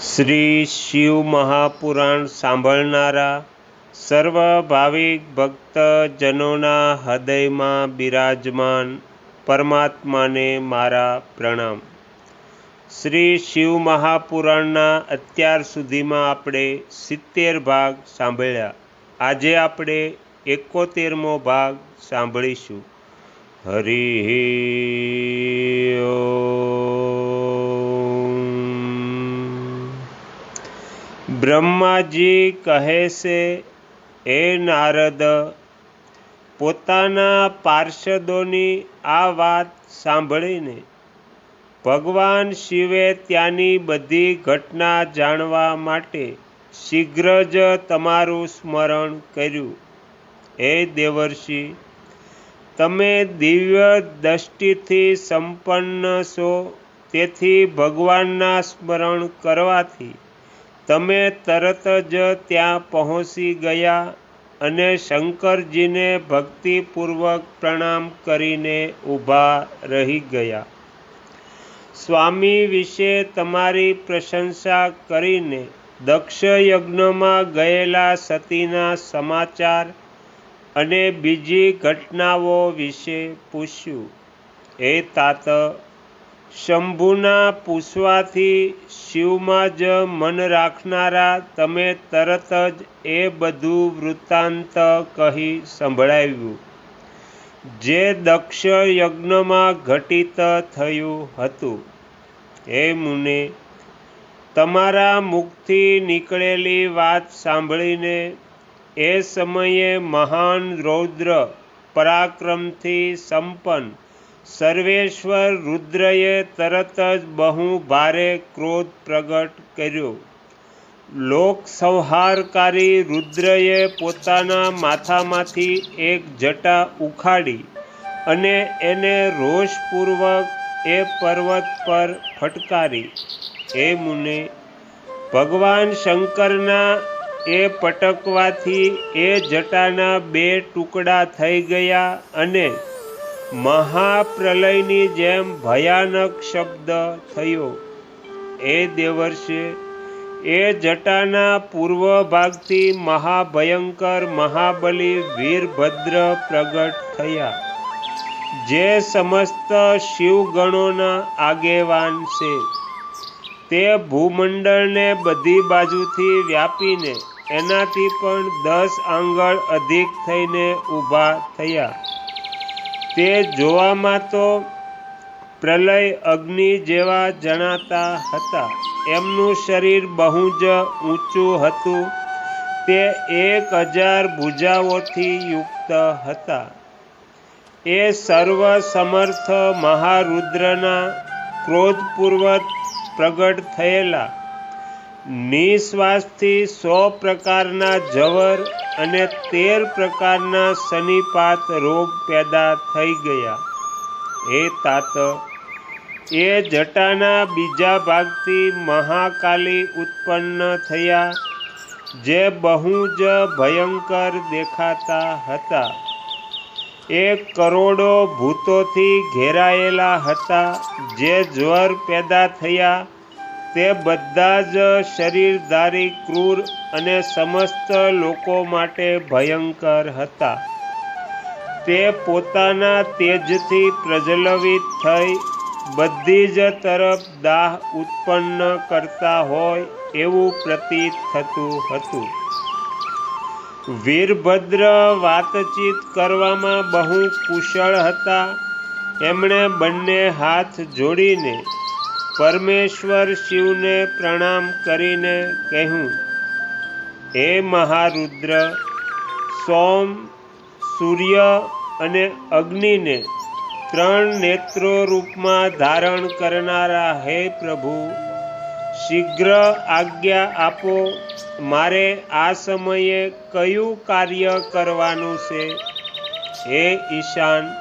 શ્રી શિવ મહાપુરાણ સાંભળનારા સર્વ ભાવિક ભક્તજનોના હૃદયમાં બિરાજમાન પરમાત્માને મારા પ્રણામ. શ્રી શિવ મહાપુરાણના અત્યાર સુધીમાં આપણે સિત્તેર ભાગ સાંભળ્યા. આજે આપણે એકોતેરમો ભાગ સાંભળીશું. હરિ બ્રહ્માજી કહે છે એ નારદ, પોતાના પાર્ષદોની આ વાત સાંભળીને ભગવાન શિવે ત્યાંની બધી ઘટના જાણવા માટે શીઘ્ર જ તમારું સ્મરણ કર્યું. હે દેવર્ષિ, તમે દિવ્ય દ્રષ્ટિથી સંપન્ન છો, તેથી ભગવાનના સ્મરણ કરવાથી તમે તરત જ ત્યાં પહોંચી ગયા અને શંકરજીને ભક્તિપૂર્વક પ્રણામ કરીને ઊભા રહી ગયા. સ્વામી વિશે તમારી પ્રશંસા કરીને દક્ષ યજ્ઞમાં ગયેલા સતીના સમાચાર અને બીજી ઘટનાઓ વિશે પૂછ્યું. એ તાત શંભુના પૂછવાથી શિવમાં જ મન રાખનારા તમે તરત જ એ બધું વૃત્તાંત કહી સંભળાવ્યું. જે દક્ષ યજ્ઞમાં ઘટિત થયું હતું, હે મુને, તમારા મુખથી નીકળેલી વાત સાંભળીને એ સમયે મહાન રૌદ્ર પરાક્રમથી સંપન્ન સર્વેશ્વર રુદ્રએ તરત જ બહુ ભારે ક્રોધ પ્રગટ કર્યો. લોક સંહારકારી રુદ્રએ પોતાના માથામાંથી એક જટા ઉખાડી અને એને રોષપૂર્વક એ પર્વત પર ફટકારી. હે મુને, ભગવાન શંકરના એ પટકવાથી એ જટાના બે ટુકડા થઈ ગયા અને મહાપ્રલયની જેમ ભયાનક શબ્દ થયો. એ દેવર્ષે એ જટાના પૂર્વ ભાગથી મહાભયંકર મહાબલી વીરભદ્ર પ્રગટ થયા. જે સમસ્ત શિવગણોના આગેવાન છે. તે ભૂમંડળને બધી બાજુથી વ્યાપીને એનાથી પણ દસ આંગળ અધિક થઈને ઊભા થયા. તે જોવામાં તો પ્રલય અગ્નિ જેવા જણાતા હતા. એમનું શરીર બહુ જ ઊંચું હતું. તે એક હજાર ભુજાઓથી યુક્ત હતા. એ સર્વ સમર્થ મહારુદ્રના ક્રોધપૂર્વક પ્રગટ થયેલા. નિશ્વાસથી સો પ્રકારના જવર અને તેર પ્રકારના શનિપાત રોગ પેદા થઈ ગયા. હે તાત, એ જટાના બીજા ભાગથી મહાકાલી ઉત્પન્ન થયા, જે બહુ જ ભયંકર દેખાતા હતા. એ કરોડો ભૂતોથી ઘેરાયેલા હતા, જે જ્વર પેદા થયા તે બધા જ શરીરધારી, ક્રૂર અને સમસ્ત લોકો માટે ભયંકર હતા. તે પોતાના તેજથી પ્રજ્વલિત થઈ બધી જ તરફ દાહ ઉત્પન્ન કરતા હોય એવું પ્રતીત થતું હતું. વીરભદ્ર વાતચીત કરવામાં બહુ કુશળ હતા. એમણે બંને હાથ જોડીને પરમેશ્વર શિવને પ્રણામ કરીને કહ્યું, હે મહારુદ્ર, સોમ, સૂર્ય અને અગ્નિને ત્રણ નેત્રો રૂપમાં ધારણ કરનારા હે પ્રભુ, શીઘ્ર આજ્ઞા આપો, મારે આ સમયે કયું કાર્ય કરવાનું છે? હે ઈશાન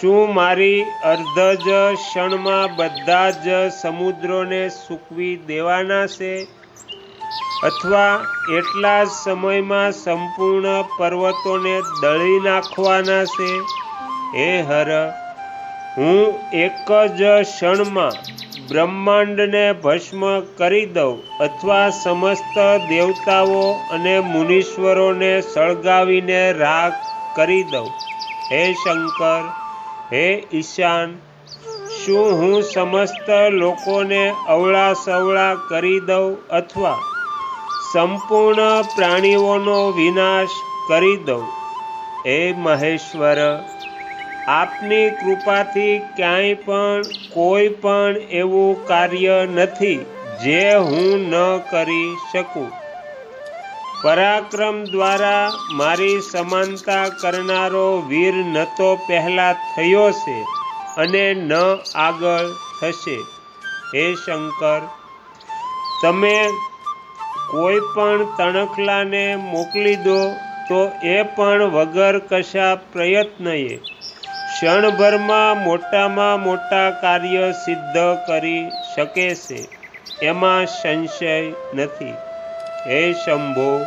શું મારી અર્ધ જ ક્ષણમાં બધા જ સમુદ્રોને સૂકવી દેવાના છે? અથવા એટલા જ સમયમાં સંપૂર્ણ પર્વતોને દળી નાખવાના છે? હે હર, હું એક જ ક્ષણમાં બ્રહ્માંડને ભસ્મ કરી દઉં અથવા સમસ્ત દેવતાઓ અને મુનીશ્વરોને સળગાવીને રાખ કરી દઉં? હે શંકર હે ઈશાન, શું હું સમસ્ત લોકોને અવળા સવળા કરી દઉં અથવા સંપૂર્ણ પ્રાણીઓનો વિનાશ કરી દઉં? હે મહેશ્વર, આપની કૃપાથી ક્યાંય પણ કોઈ પણ એવું કાર્ય નથી જે હું ન કરી શકું. પરાક્રમ દ્વારા મારી સમાનતા કરનારો વીર ન તો પહેલાં થયો છે અને ન આગળ થશે. હે શંકર, તમે કોઈ પણ તણખલાને મોકલી દો તો એ પણ વગર કશા પ્રયત્નએ. ક્ષણભરમાં મોટામાં મોટા કાર્ય સિદ્ધ કરી શકે છે. એમાં સંશય નથી. હે શંભો,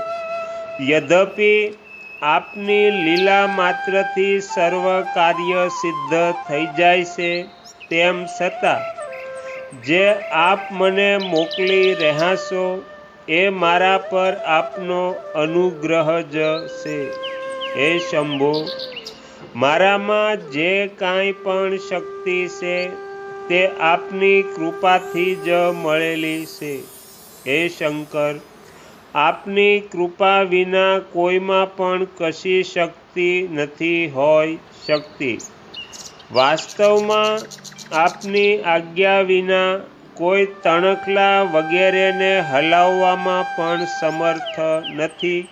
યદ્યપિ આપની લીલા માત્રથી સર્વ કાર્ય સિદ્ધ થઈ જાય છે, તેમ છતાં જે આપ મને મોકલી રહ્યા છો, એ મારા પર આપનો અનુગ્રહ જ છે. હે શંભો, મારામાં જે કાંઈ પણ શક્તિ છે, તે આપની કૃપાથી જ મળેલી છે. હે શંકર આપની કૃપા વિના કોઈમાં પણ કશી શક્તિ નથી હોઈ શકતી. વાસ્તવમાં આપની આજ્ઞા વિના કોઈ તણખલા વગેરેને હલાવવામાં પણ સમર્થ નથી.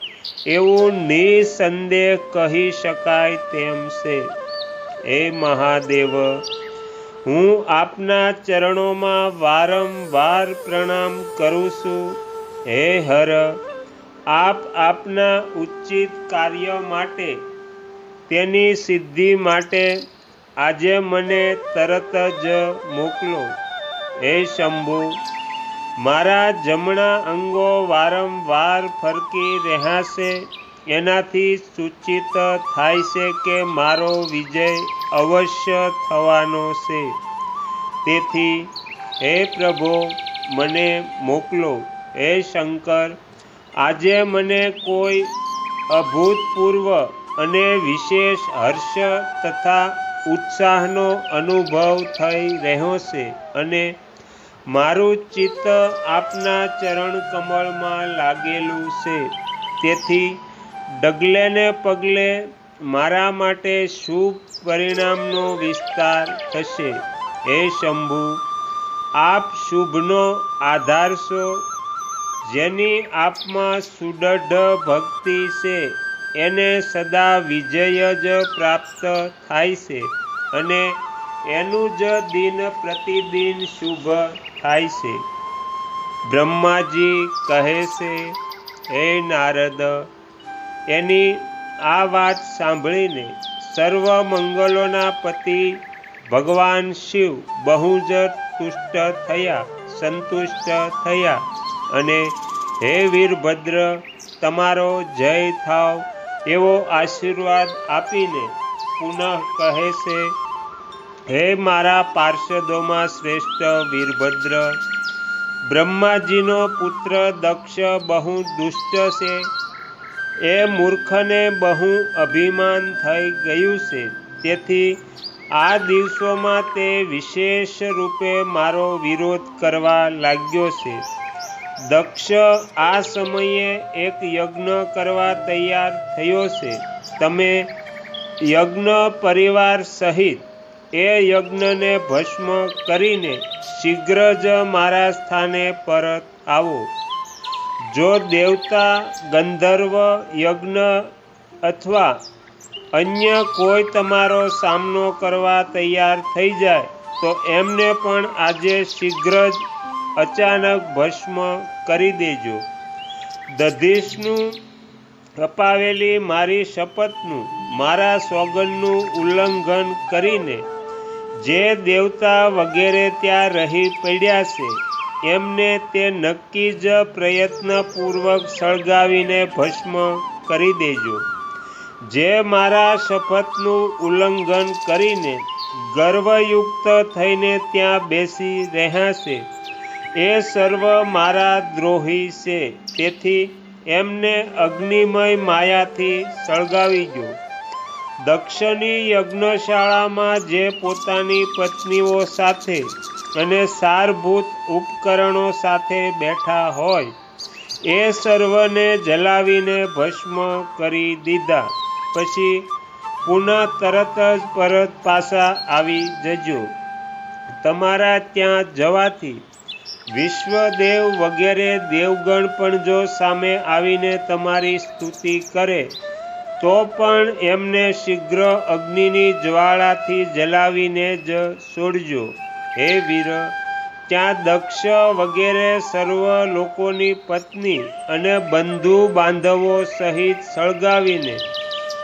એવું નિસંદેહ કહી શકાય તેમ છે. હે મહાદેવ, હું આપના ચરણોમાં વારંવાર પ્રણામ કરું છું. હે હર, આપ આપના ઉચિત કાર્ય માટે, તેની સિદ્ધિ માટે આજે મને તરત જ મોકલો. હે શંભુ, મારા જમણા અંગો વારંવાર ફરકી રહ્યા છે એનાથી સૂચિત થાય છે કે મારો વિજય અવશ્ય થવાનો છે. તેથી, હે પ્રભુ, મને મોકલો. હે શંકર, આજે મને કોઈ અભૂતપૂર્વ અને વિશેષ હર્ષ તથા ઉત્સાહનો અનુભવ થઈ રહ્યો છે અને મારું ચિત્ત આપના ચરણ કમળમાં લાગેલું છે. તેથી ડગલે ને પગલે મારા માટે શુભ પરિણામનો વિસ્તાર થશે. હે શંભુ, આપ શુભનો આધાર છો જેની આપમાં સુદઢ ભક્તિ છે, એને સદા વિજય જ પ્રાપ્ત થાય છે અને એનું જ દિન પ્રતિદિન શુભ થાય છે. બ્રહ્માજી કહે છે, હે નારદ, એની આ વાત સાંભળીને સર્વ મંગલોના પતિ ભગવાન શિવ બહુ જ તુષ્ટ થયા, સંતુષ્ટ થયા. અને હે વીરભદ્ર, તમારો જય થાવ, એવો આશીર્વાદ આપીને પુનઃ કહે છે, હે મારા પાર્ષદોમાં શ્રેષ્ઠ વીરભદ્ર, બ્રહ્માજીનો પુત્ર દક્ષ બહુ દુષ્ટ છે, એ મૂર્ખને બહુ અભિમાન થઈ ગયું છે, તેથી આ દિવસોમાં તે વિશેષ રૂપે મારો વિરોધ કરવા લાગ્યો છે. દક્ષ આ સમયે એક યજ્ઞ કરવા તૈયાર થયો છે. તમે યજ્ઞ પરિવાર સહિત એ યજ્ઞને ભસ્મ કરીને શીઘ્ર જ મારા સ્થાને પરત આવો. જો દેવતા ગંધર્વ યજ્ઞ અથવા અન્ય કોઈ તમારો સામનો કરવા તૈયાર થઈ જાય, તો એમને પણ આજે શીઘ્ર જ અચાનક ભસ્મ કરી દેજો. દધીશનું અપાવેલી મારી શપથનું, મારા સોગનનું ઉલ્લંઘન કરીને જે દેવતા વગેરે ત્યાં રહી પડ્યા છે, એમને તે નક્કી જ પ્રયત્નપૂર્વક સળગાવીને ભસ્મ કરી દેજો. જે મારા શપથનું ઉલ્લંઘન કરીને ગર્વયુક્ત થઈને ત્યાં બેસી રહ્યા છે એ સર્વ મારા દ્રોહી છે. તેથી એમને અગ્નિમય માયાથી સળગાવી જો દક્ષની યજ્ઞશાળામાં જે પોતાની પત્નીઓ સાથે અને સારભૂત ઉપકરણો સાથે બેઠા હોય, એ સર્વને જલાવીને ભસ્મ કરી દીધા. પછી પુનઃ તરત જ પરત પાછા આવી જજો. તમારા ત્યાં જવાથી વિશ્વદેવ વગેરે દેવગણ પણ જો સામે આવીને તમારી સ્તુતિ કરે, તો પણ એમને શીઘ્ર અગ્નિની જ્વાળાથી જલાવીને જ છોડજો હે વીર, ત્યાં દક્ષ વગેરે સર્વ લોકોની પત્ની અને બંધુ બાંધવો સહિત સળગાવીને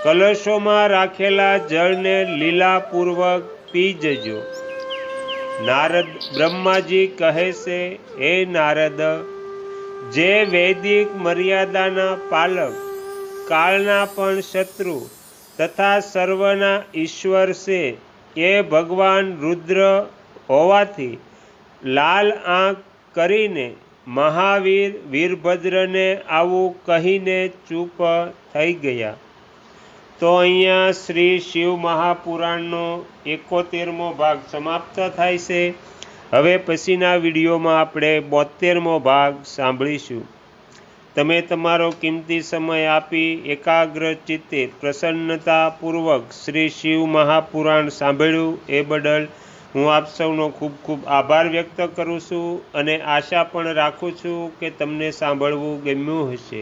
કલશોમાં રાખેલા જળને લીલાપૂર્વક પી જજો. નારદ બ્રહ્માજી કહે છે, હે નારદ, જે વૈદિક મર્યાદાના પાલક, કાળના પણ શત્રુ તથા સર્વના ઈશ્વર છે, એ ભગવાન રુદ્ર હોવાથી લાલ આંખ કરીને મહાવીર વીરભદ્રને આવું કહીને ચૂપ થઈ ગયા. તો અહીંયા શ્રી શિવ મહાપુરાણનો એકોતેરમો ભાગ સમાપ્ત થાય છે. હવે પછીના વિડીયોમાં આપણે બોતેરમો ભાગ સાંભળીશું. તમે તમારો કિંમતી સમય આપી એકાગ્ર ચિત્તે પ્રસન્નતાપૂર્વક શ્રી શિવ મહાપુરાણ સાંભળ્યું એ બદલ હું આપ સૌનો ખૂબ ખૂબ આભાર વ્યક્ત કરું છું અને આશા પણ રાખું છું કે તમને સાંભળવું ગમ્યું હશે.